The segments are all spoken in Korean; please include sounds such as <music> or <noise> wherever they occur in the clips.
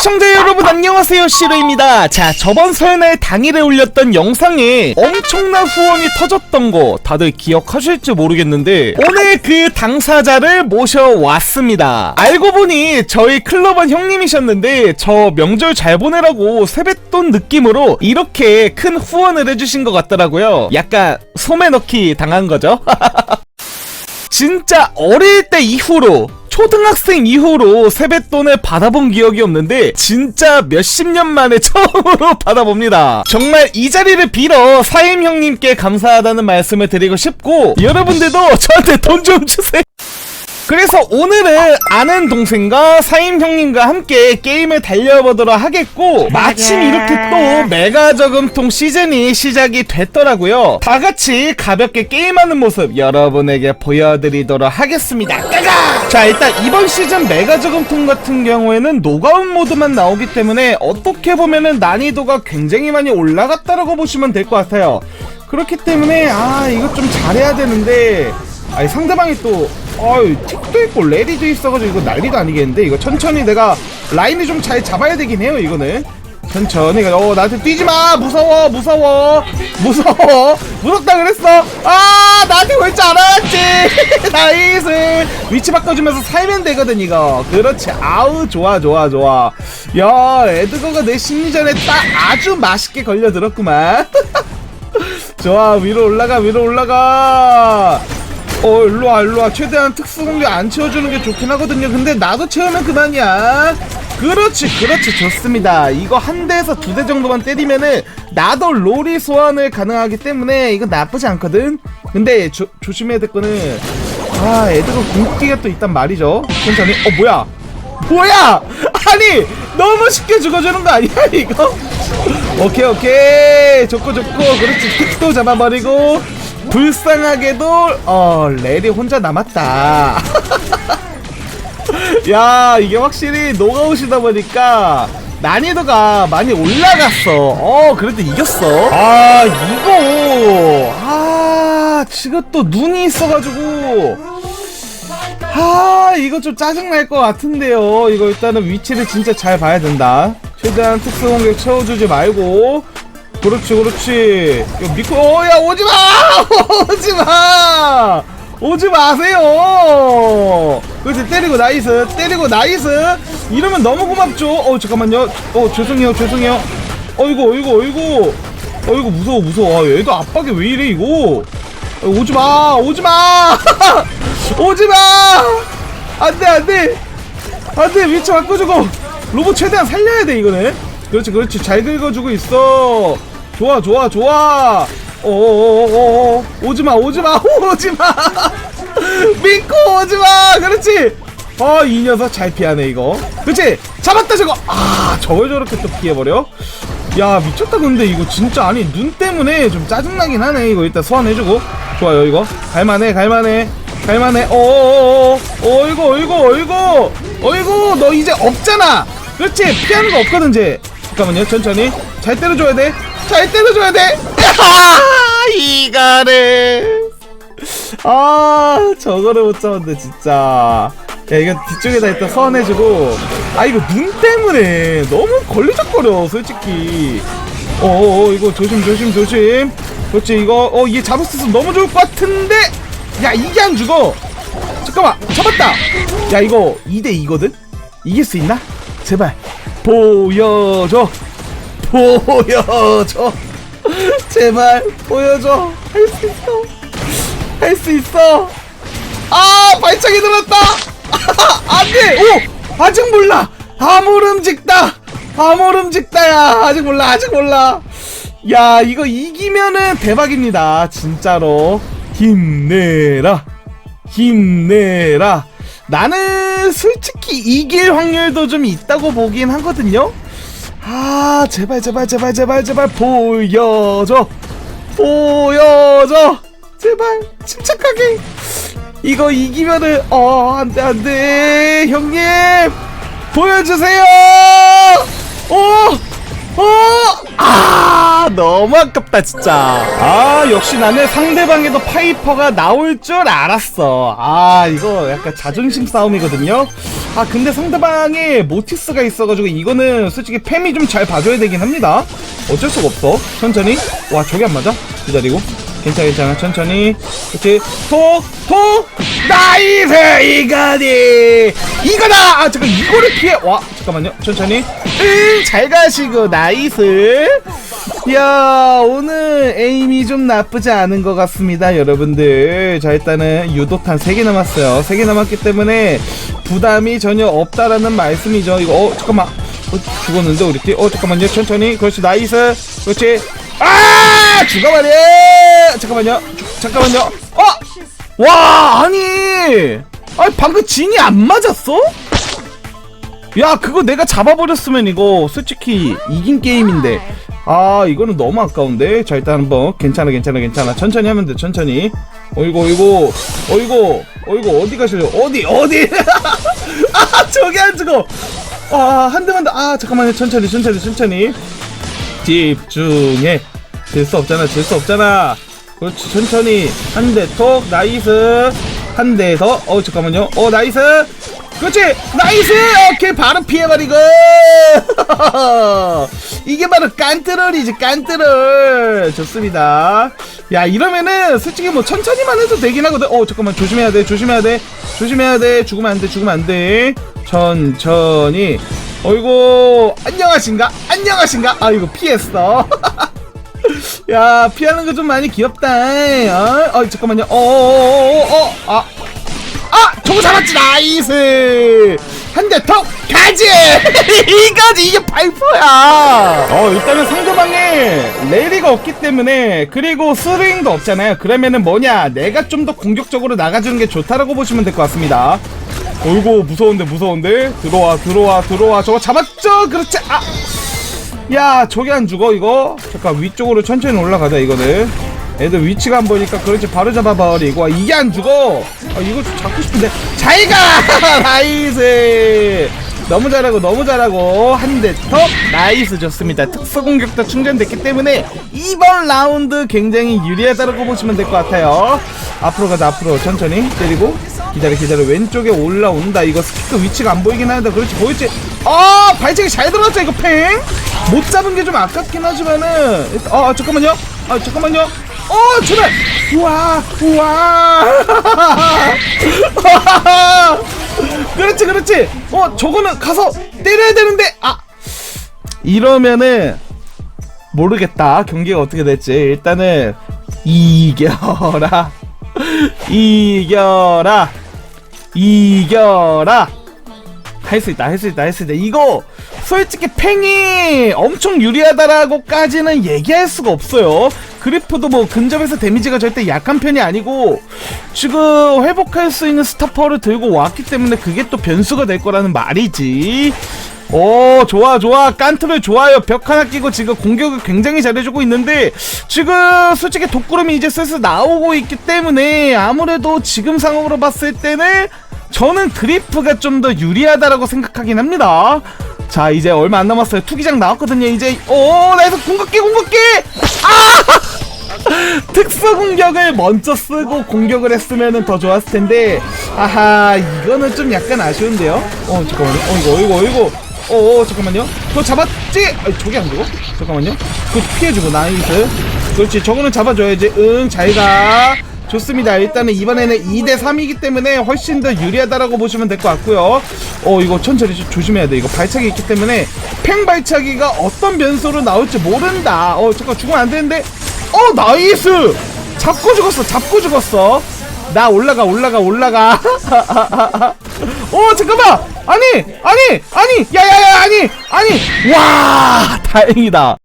시청자 여러분 안녕하세요. 시르입니다. 자 저번 설날 당일에 올렸던 영상에 엄청난 후원이 터졌던 거 다들 기억하실지 모르겠는데 오늘 그 당사자를 모셔왔습니다. 알고 보니 저희 클럽원 형님이셨는데 저 명절 잘 보내라고 세뱃돈 느낌으로 이렇게 큰 후원을 해주신 것 같더라고요. 약간 소매 넣기 당한 거죠? <laughs> 진짜 어릴 때 이후로 초등학생 이후로 세뱃돈을 받아본 기억이 없는데 진짜 몇십 년 만에 <laughs> 처음으로 받아봅니다. 정말 이 자리를 빌어 사임 형님께 감사하다는 말씀을 드리고 싶고 여러분들도 저한테 돈 좀 주세요. 그래서 오늘은 아는 동생과 사임 형님과 함께 게임을 달려보도록 하겠고 마침 이렇게 또 메가 저금통 시즌이 시작이 됐더라고요. 다 같이 가볍게 게임하는 모습 여러분에게 보여드리도록 하겠습니다. 까가! 자 일단 이번 시즌 메가 저금통 같은 경우에는 노가운 모드만 나오기 때문에 어떻게 보면은 난이도가 굉장히 많이 올라갔다라고 보시면 될 것 같아요. 그렇기 때문에 아 이거 좀 잘해야 되는데 아니 상대방이 또 어이 틱도 있고 레디도 있어가지고 이거 난리도 아니겠는데? 이거 천천히 내가 라인을 좀 잘 잡아야 되긴 해요 이거는. 천천히 어 나한테 뛰지마! 무서워 무서워. 무서워. 무섭다 그랬어. 아 나한테 올줄 알았지? 나이스. 위치 바꿔주면서 살면 되거든 이거. 그렇지. 아우 좋아 좋아 좋아. 야 에드거가 내 심리전에 딱 아주 맛있게 걸려들었구만. <laughs> 좋아 위로 올라가 위로 올라가 어 일로와 일로와. 최대한 특수 공격 안 채워주는 게 좋긴 하거든요. 근데 나도 채우면 그만이야. 그렇지 그렇지. 좋습니다. 이거 한 대에서 두 대 정도만 때리면은 나도 롤이 소환을 가능하기 때문에 이거 나쁘지 않거든? 근데 조, 조심해야 될 거는 아 애들은 궁극기가 또 있단 말이죠. 천천히. 어 뭐야? 뭐야? 아니 너무 쉽게 죽어주는 거 아니야 이거? <laughs> 오케이 오케이. 좋고 좋고. 그렇지. 틱도 잡아버리고 불쌍하게도 어 레리 혼자 남았다. <laughs> 야 이게 확실히 노가웃이다 보니까 난이도가 많이 올라갔어. 어 그래도 이겼어. 아 이거. 아 지금 또 눈이 있어가지고. 아 이거 좀 짜증날 것 같은데요. 이거 일단은 위치를 진짜 잘 봐야 된다. 최대한 특수 공격 채워주지 말고 그렇지 그렇지. 이거 믿고 어야 오지마! <laughs> 오지마! 오지 마세요! 그렇지 때리고 나이스 때리고 나이스. 이러면 너무 고맙죠? 어 잠깐만요. 어 죄송해요 죄송해요. 어이구 어이구 어이구. 어이구 무서워 무서워. 아, 얘도 압박이 왜 이래 이거? 어, 오지마 오지마! <laughs> 오지마! 안돼 안돼! 안돼 위치 바꿔주고. 로봇 최대한 살려야 돼 이거는. 그렇지 그렇지. 잘 긁어주고 있어 좋아 좋아 좋아. 어어어어 오지마 오지마 <laughs> 오지마. 믿고 오지마. 그렇지. 어 이 녀석 잘 피하네 이거. 그렇지. 잡았다 저거. 아 저걸 저렇게 또 피해버려? 야 미쳤다 근데 이거 진짜 아니 눈 때문에 좀 짜증나긴 하네. 이거 일단 소환해주고. 좋아요 이거. 갈만해 갈만해. 갈만해. 어어어어. 어이구 어이구 어이구. 어이구 너 이제 없잖아. 그렇지. 피하는 거 없거든 이제. 잠깐만요 천천히. 잘 때려줘야 돼 잘 때려줘야 돼. 이거를. 아 저거를 못 잡았네 진짜. 야 이거 뒤쪽에다 일단 소환해주고. 아 이거 눈 때문에 너무 걸리적거려 솔직히. 어어 이거 조심 조심 조심. 그렇지 이거. 어 얘 잡을 수 있으면 너무 좋을 것 같은데? 야 이게 안 죽어. 잠깐만 잡았다. 야 이거 2대2거든? 이길 수 있나? 제발 보여줘 보여줘. 제발 보여줘. 할 수 있어. 할 수 있어. 아 발차기 들었다. 안돼 <laughs> 오 아직 몰라. 아모름직다. 아모름직다야. 아직 몰라 아직 몰라. 야 이거 이기면은 대박입니다. 진짜로. 힘내라. 힘내라. 나는 솔직히 이길 확률도 좀 있다고 보긴 하거든요 아 제발 제발 제발 제발 제발 보여줘. 보여줘. 제발 침착하게. 이거 이기면은 어 안돼 안돼. 형님 보여주세요. 오 어! 아 너무 아깝다 진짜. 아 역시 나는 상대방에도 파이퍼가 나올 줄 알았어. 아 이거 약간 자존심 싸움이거든요. 아 근데 상대방에 모티스가 있어가지고 이거는 솔직히 팸이 좀 잘 봐줘야 되긴 합니다. 어쩔 수가 없어. 천천히. 와 저게 안 맞아? 기다리고. 괜찮아 괜찮아. 천천히. 그렇지. 톡톡. 나이스! 이거니 이거다! 아 잠깐 이거를 피해. 와 잠깐만요. 천천히. 응잘 가시고 나이스. 야 오늘 에임이 좀 나쁘지 않은 것 같습니다 여러분들. 자 일단은 유도탄 3개 남았어요. 3개 남았기 때문에 부담이 전혀 없다라는 말씀이죠. 이거 어 잠깐만. 어, 죽었는데 우리 팀어 잠깐만요. 천천히. 그렇지 나이스. 그렇지 아 죽어버려 잠깐만요. 주- 잠깐만요. 어! 어와 아니. 아니 방금 진이 안 맞았어? 야 그거 내가 잡아버렸으면 이거 솔직히 이긴 게임인데. 아 이거는 너무 아까운데? 자 일단 한번 괜찮아 괜찮아 괜찮아. 천천히 하면 돼 천천히. 어이구 어이구. 어이구 어이구. 어디 가실래요 어디 어디? <laughs> 아 저기 안 죽어. 아한 대만 더아 잠깐만요. 천천히 천천히 천천히. 집중해 질 수 없잖아 질 수 없잖아. 그렇지 천천히. 한 대톡 나이스. 한 대 더. 어 잠깐만요. 어 나이스. 그렇지 나이스! 오케이 바로 피해버리고. <laughs> 이게 바로 깐뜨롤이지 깐뜨롤. 좋습니다. 야 이러면은 솔직히 뭐 천천히만 해도 되긴 하거든. 어 잠깐만 조심해야 돼 조심해야 돼 조심해야 돼. 죽으면 안 돼 죽으면 안 돼. 천천히. 어이구 안녕하신가? 안녕하신가? 아 이거 피했어 <laughs> 야 피하는 거 좀 많이 귀엽다. 어, 어 잠깐만요. 어어어어아. 아! 저거 잡았지. 나이스. 한대더 가지. <laughs> 이거지. 이게 발포야. 어 일단은 상대방에 레리가 없기 때문에 그리고 스윙도 없잖아요. 그러면은 뭐냐. 내가 좀 더 공격적으로 나가주는 게 좋다라고 보시면 될 것 같습니다. 어이구 무서운데 무서운데. 들어와 들어와 들어와. 저거 잡았죠? 그렇지. 아 야 저기 안 죽어 이거? 잠깐 위쪽으로 천천히 올라가자 이거는. 애들 위치가 안 보이니까 그렇지 바로 잡아버리고 아, 이게 안 죽어! 아 이거 좀 잡고 싶은데. 잘가! <laughs> 나이스! 너무 잘하고 너무 잘하고. 한대 더. 나이스 좋습니다. 특수 공격도 충전됐기 때문에 이번 라운드 굉장히 유리하다고 보시면 될 것 같아요. 앞으로 가자 앞으로. 천천히 때리고 기다려 기다려. 왼쪽에 올라온다. 이거 스키크 위치가 안 보이긴 하는데 그렇지 보이지? 아 발차기 잘 들어갔죠 이거 팽 못 잡은 게 좀 아깝긴 하지만은. 아 잠깐만요. 아 잠깐만요. 어 제발! 우와 우와. <laughs> 그렇지 그렇지. 어 저거는 가서 때려야 되는데. 아. 이러면은 모르겠다. 경기가 어떻게 될지. 일단은 이겨라. <laughs> 이겨라 이겨라. 할 수 있다 할 수 있다 할 수 있다 이거 솔직히 팽이 엄청 유리하다라고까지는 얘기할 수가 없어요. 그리프도 뭐 근접에서 데미지가 절대 약한 편이 아니고 지금 회복할 수 있는 스타퍼를 들고 왔기 때문에 그게 또 변수가 될 거라는 말이지 오 좋아 좋아. 깐트를 좋아요. 벽 하나 끼고 지금 공격을 굉장히 잘해주고 있는데 지금 솔직히 독구름이 이제 슬슬 나오고 있기 때문에 아무래도 지금 상황으로 봤을 때는 저는 그리프가 좀 더 유리하다라고 생각하긴 합니다. 자 이제 얼마 안 남았어요. 투기장 나왔거든요 이제. 오 나에서 궁극기 궁극기! 아! <laughs> 특수 공격을 먼저 쓰고 공격을 했으면 더 좋았을 텐데. 아하 이거는 좀 약간 아쉬운데요? 어 잠깐만요. 어 이거 이거 이거 어, 어 잠깐만요. 그거 잡았지? 아 저게 안 죽어 잠깐만요. 그거 피해주고 나이스. 그렇지 저거는 잡아줘야지. 응 잘 가. 좋습니다. 일단은 이번에는 2대 3이기 때문에 훨씬 더 유리하다라고 보시면 될 것 같고요. 어 이거 천천히 좀 조심해야 돼. 이거 발차기 있기 때문에 팽 발차기가 어떤 변수로 나올지 모른다. 어 잠깐 죽으면 안 되는데. 어 나이스! 잡고 죽었어 잡고 죽었어 나 올라가 올라가 올라가. <laughs> 어 잠깐만! 아니 아니 아니! 야야야 아니 아니! 와 다행이다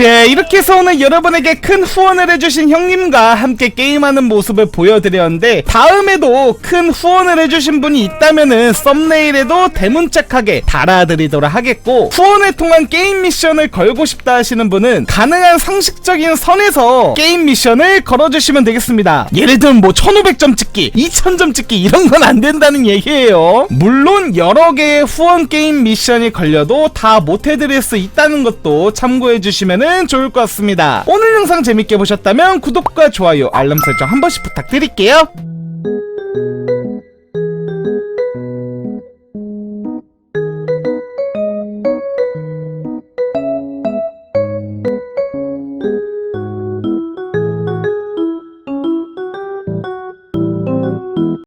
자 이렇게 해서 오늘 여러분에게 큰 후원을 해주신 형님과 함께 게임하는 모습을 보여드렸는데 다음에도 큰 후원을 해주신 분이 있다면은 썸네일에도 대문짝하게 달아드리도록 하겠고 후원을 통한 게임 미션을 걸고 싶다 하시는 분은 가능한 상식적인 선에서 게임 미션을 걸어주시면 되겠습니다. 예를 들면 뭐 1500점 찍기 2000점 찍기 이런 건 안 된다는 얘기예요. 물론 여러 개의 후원 게임 미션이 걸려도 다 못해드릴 수 있다는 것도 참고해 주시면은 주시면 좋을 것 같습니다. 오늘 영상 재밌게 보셨다면 구독과 좋아요, 알람 설정 한 번씩 부탁드릴게요.